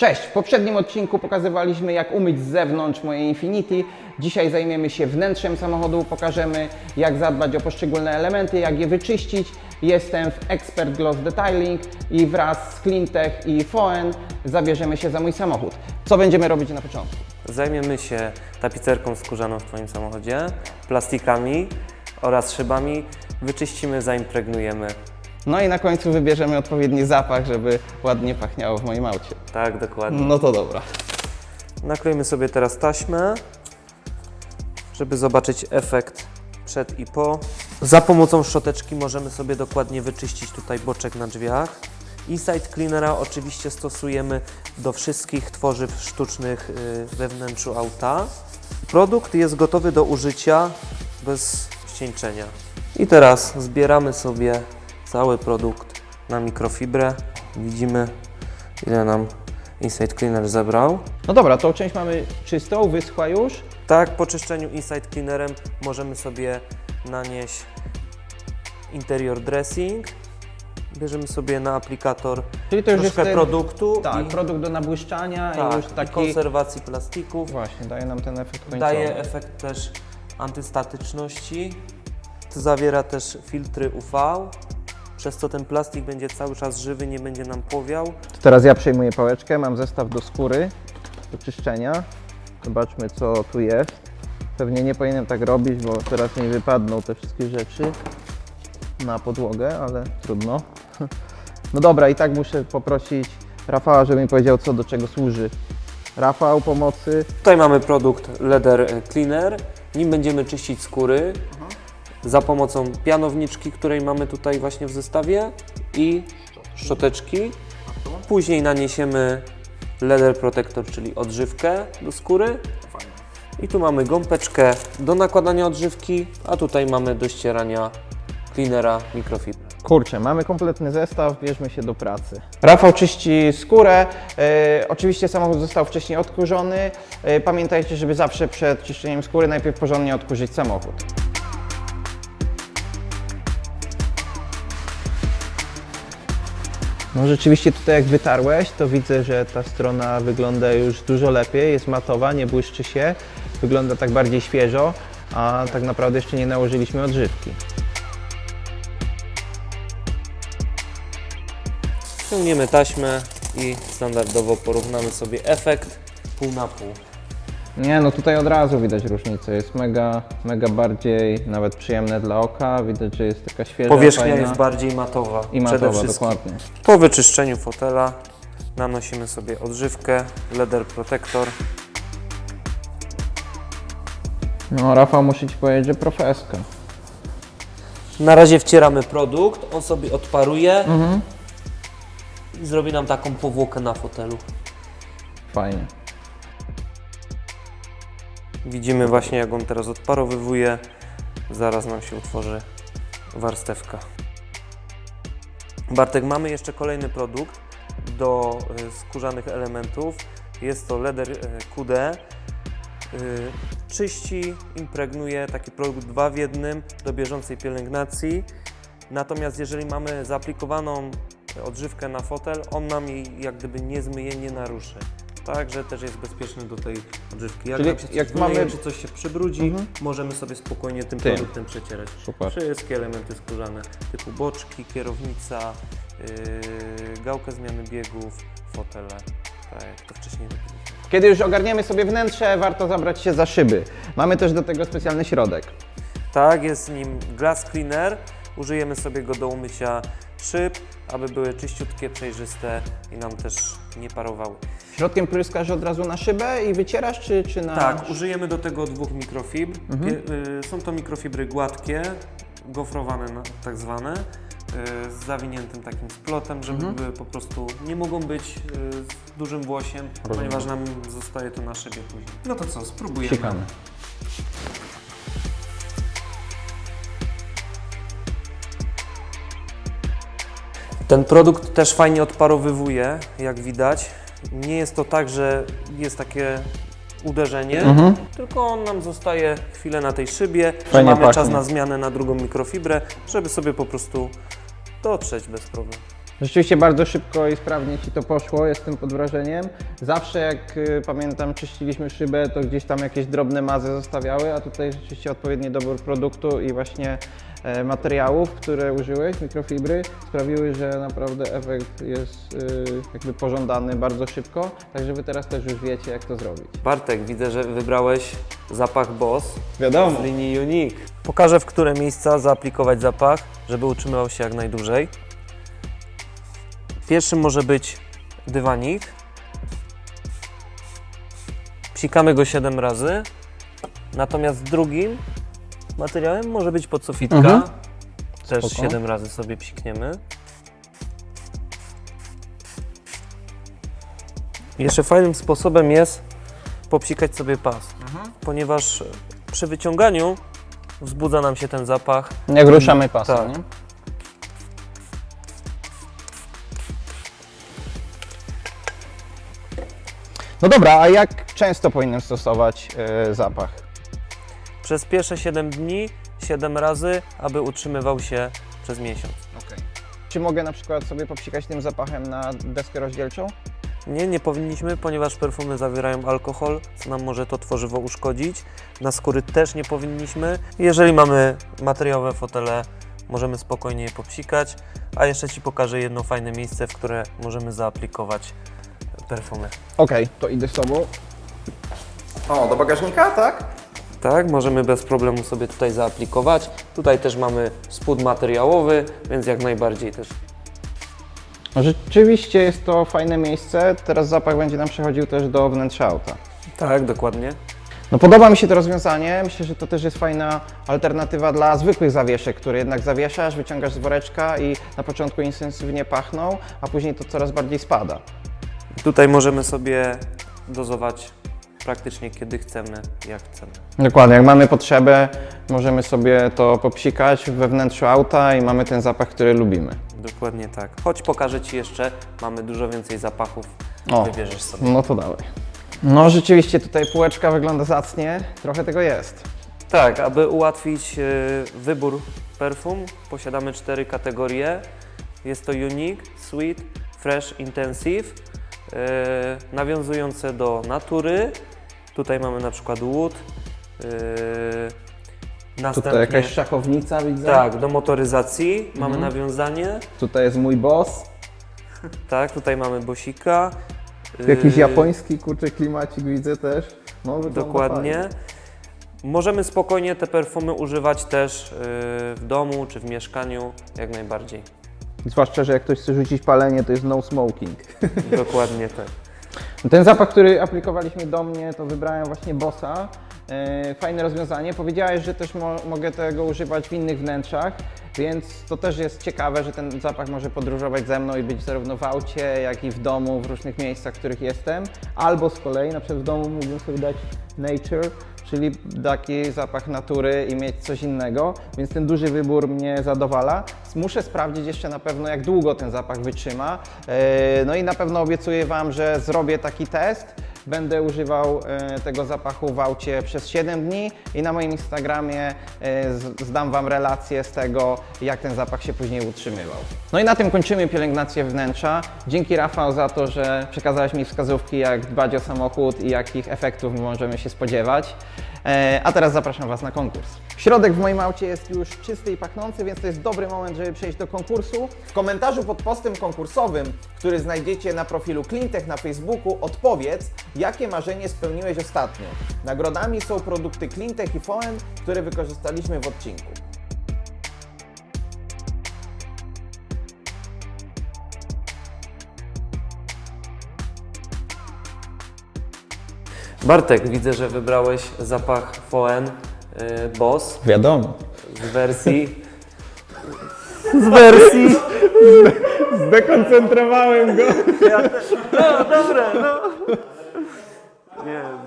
Cześć! W poprzednim odcinku pokazywaliśmy jak umyć z zewnątrz moje Infinity. Dzisiaj zajmiemy się wnętrzem samochodu, pokażemy jak zadbać o poszczególne elementy, jak je wyczyścić. Jestem w Expert Gloss Detailing i wraz z Cleantech i Foen zabierzemy się za mój samochód. Co będziemy robić na początku? Zajmiemy się tapicerką skórzaną w Twoim samochodzie, plastikami oraz szybami. Wyczyścimy, zaimpregnujemy. No i na końcu wybierzemy odpowiedni zapach, żeby ładnie pachniało w moim aucie. Tak, dokładnie. No to dobra. Naklejmy sobie teraz taśmę, żeby zobaczyć efekt przed i po. Za pomocą szczoteczki możemy sobie dokładnie wyczyścić tutaj boczek na drzwiach. Inside Cleanera oczywiście stosujemy do wszystkich tworzyw sztucznych y, we wnętrzu auta. Produkt jest gotowy do użycia bez ścieńczenia. I teraz zbieramy sobie cały produkt na mikrofibrę. Widzimy ile nam Inside Cleaner zebrał. No dobra, tą część mamy czystą, wyschła już. Tak, po czyszczeniu Inside Cleanerem możemy sobie nanieść interior dressing. Bierzemy sobie na aplikator Czyli to już jest troszkę ten, produktu tak, i, produkt do nabłyszczania tak, i już i taki... konserwacji plastików. Właśnie, daje nam ten efekt końcowy. Daje efekt też antystatyczności. Zawiera też filtry UV, przez co ten plastik będzie cały czas żywy, nie będzie nam powiał. To teraz ja przejmuję pałeczkę, mam zestaw do skóry, do czyszczenia. Zobaczmy co tu jest. Pewnie nie powinienem tak robić, bo teraz mi wypadną te wszystkie rzeczy na podłogę, ale trudno. No dobra, i tak muszę poprosić Rafała, żeby mi powiedział co do czego służy. Rafał pomocy. Tutaj mamy produkt Leather Cleaner. Nim będziemy czyścić skóry za pomocą pianowniczki, której mamy tutaj właśnie w zestawie i szczoteczki. Później naniesiemy Leather Protector, czyli odżywkę do skóry. I tu mamy gąbeczkę do nakładania odżywki, a tutaj mamy do ścierania cleanera mikrofibry. Kurczę, mamy kompletny zestaw, bierzmy się do pracy. Rafał czyści skórę. E, oczywiście samochód został wcześniej odkurzony. E, pamiętajcie, żeby zawsze przed czyszczeniem skóry najpierw porządnie odkurzyć samochód. No rzeczywiście tutaj jak wytarłeś, to widzę, że ta strona wygląda już dużo lepiej, jest matowa, nie błyszczy się, wygląda tak bardziej świeżo, a tak naprawdę jeszcze nie nałożyliśmy odżywki. Ściągniemy taśmę i standardowo porównamy sobie efekt pół na pół. Nie, no tutaj od razu widać różnicę. Jest mega, mega bardziej nawet przyjemne dla oka. Widać, że jest taka świeża, Powierzchnia fajna jest bardziej matowa. i przede matowa, wszystkim. dokładnie. Po wyczyszczeniu fotela nanosimy sobie odżywkę, Leather Protector. No Rafał, muszę Ci powiedzieć, że profeska. Na razie wcieramy produkt, on sobie odparuje Mhm. i zrobi nam taką powłokę na fotelu. Fajnie. Widzimy właśnie jak on teraz odparowywuje. Zaraz nam się utworzy warstewka. Bartek, mamy jeszcze kolejny produkt do y, skórzanych elementów. Jest to Leather y, QD. Y, Czyści, impregnuje taki produkt dwa w jednym do bieżącej pielęgnacji. Natomiast jeżeli mamy zaaplikowaną odżywkę na fotel, on nam jej jak gdyby nie zmyje, nie naruszy. Także też jest bezpieczny do tej odżywki. Jak, Czyli nam się coś jak zmyje, mamy- czy coś się przybrudzi, możemy sobie spokojnie tym, Tym. produktem przecierać. Super. Wszystkie elementy skórzane, typu boczki, kierownica, yy, gałkę zmiany biegów, fotele. Tak jak to wcześniej robiliśmy. Kiedy już ogarniemy sobie wnętrze, warto zabrać się za szyby. Mamy też do tego specjalny środek. Tak, jest nim glass cleaner. Użyjemy sobie go do umycia szyb, aby były czyściutkie, przejrzyste i nam też nie parowały. Środkiem pryskasz od razu na szybę i wycierasz, czy, czy na... Tak, użyjemy do tego dwóch mikrofibr. Pie- y, są to mikrofibry gładkie, gofrowane na, tak zwane, y, z zawiniętym takim splotem, żeby były po prostu, nie mogą być y, z dużym włosiem, ponieważ nam zostaje to na szybie później. No to co, spróbujemy. Sikamy. Ten produkt też fajnie odparowywuje, jak widać. Nie jest to tak, że jest takie uderzenie, Mhm. tylko on nam zostaje chwilę na tej szybie, Fajnie mamy czas pachnie. na zmianę na drugą mikrofibrę, żeby sobie po prostu dotrzeć bez problemu. Rzeczywiście bardzo szybko i sprawnie Ci to poszło, jestem pod wrażeniem. Zawsze jak y, pamiętam czyściliśmy szybę, to gdzieś tam jakieś drobne mazy zostawiały, a tutaj rzeczywiście odpowiedni dobór produktu i właśnie e, materiałów, które użyłeś, mikrofibry, sprawiły, że naprawdę efekt jest y, jakby pożądany bardzo szybko, także Wy teraz też już wiecie jak to zrobić. Bartek, widzę, że wybrałeś zapach Boss Wiadomo. z linii Unique. Pokażę, w które miejsca zaaplikować zapach, żeby utrzymywał się jak najdłużej. Pierwszym może być dywanik. Psikamy go 7 razy. Natomiast drugim materiałem może być podsufitka. Mhm. Też Spoko. 7 razy sobie psikniemy. Jeszcze fajnym sposobem jest popsikać sobie pas, ponieważ przy wyciąganiu wzbudza nam się ten zapach. Jak ruszamy pasem, Tak. nie? No dobra, a jak często powinienem stosować e, zapach? Przez pierwsze 7 dni 7 razy, aby utrzymywał się przez miesiąc. Czy mogę na przykład sobie popsikać tym zapachem na deskę rozdzielczą? Nie, nie powinniśmy, ponieważ perfumy zawierają alkohol, co nam może to tworzywo uszkodzić. Na skóry też nie powinniśmy. Jeżeli mamy materiałowe fotele, możemy spokojnie je popsikać. A jeszcze Ci pokażę jedno fajne miejsce, w które możemy zaaplikować perfumy. Okej, to idę z Tobą. O, do bagażnika, tak? Tak, możemy bez problemu sobie tutaj zaaplikować. Tutaj też mamy spód materiałowy, więc jak najbardziej też. No, rzeczywiście jest to fajne miejsce. Teraz zapach będzie nam przechodził też do wnętrza auta. Tak, dokładnie. No podoba mi się to rozwiązanie. Myślę, że to też jest fajna alternatywa dla zwykłych zawieszek, które jednak zawieszasz, wyciągasz z woreczka i na początku intensywnie pachną, a później to coraz bardziej spada. Tutaj możemy sobie dozować praktycznie kiedy chcemy, jak chcemy. Dokładnie, jak mamy potrzebę, możemy sobie to popsikać we wnętrzu auta i mamy ten zapach, który lubimy. Dokładnie tak. Choć pokażę Ci jeszcze, mamy dużo więcej zapachów. O. Wybierzesz sobie. No to dawaj. No rzeczywiście tutaj półeczka wygląda zacnie, trochę tego jest. Tak, aby ułatwić e, wybór perfum, posiadamy cztery kategorie. Jest to Unique, Sweet, Fresh, Intensive, nawiązujące do natury. Tutaj mamy na przykład wood. e, Następnie, Tutaj jakaś szachownica widzę. tak, do motoryzacji mamy Mhm. nawiązanie. Tutaj jest mój boss. Tak, tutaj mamy bosika. Jakiś e, japoński kurczę klimacik widzę też. No, wygląda Dokładnie. fajnie. Możemy spokojnie te perfumy używać też yy, w domu czy w mieszkaniu, jak najbardziej. Zwłaszcza, że jak ktoś chce rzucić palenie, to jest no smoking. Dokładnie tak. Ten zapach, który aplikowaliśmy do mnie, to wybrałem właśnie Bossa. E, Fajne rozwiązanie. Powiedziałeś, że też mo mogę tego używać w innych wnętrzach, więc to też jest ciekawe, że ten zapach może podróżować ze mną i być zarówno w aucie, jak i w domu, w różnych miejscach, w których jestem. Albo z kolei, na przykład w domu mógłbym sobie dać Nature, czyli taki zapach natury i mieć coś innego, więc ten duży wybór mnie zadowala. Muszę sprawdzić jeszcze na pewno, jak długo ten zapach wytrzyma. E, No i na pewno obiecuję Wam, że zrobię taki test. Będę używał e, tego zapachu w aucie przez 7 dni i na moim Instagramie e, zdam Wam relację z tego, jak ten zapach się później utrzymywał. No i na tym kończymy pielęgnację wnętrza. Dzięki Rafał za to, że przekazałeś mi wskazówki, jak dbać o samochód i jakich efektów możemy się spodziewać. E, A teraz zapraszam Was na konkurs. Środek w moim aucie jest już czysty i pachnący, więc to jest dobry moment, żeby przejść do konkursu. W komentarzu pod postem konkursowym, który znajdziecie na profilu Cleantech na Facebooku, odpowiedz, jakie marzenie spełniłeś ostatnio. Nagrodami są produkty Cleantech i Foen, które wykorzystaliśmy w odcinku. Bartek, widzę, że wybrałeś zapach Foen yy, Boss Wiadomo. z wersji. Z wersji. Zdekoncentrowałem go. No, dobre, no. yeah.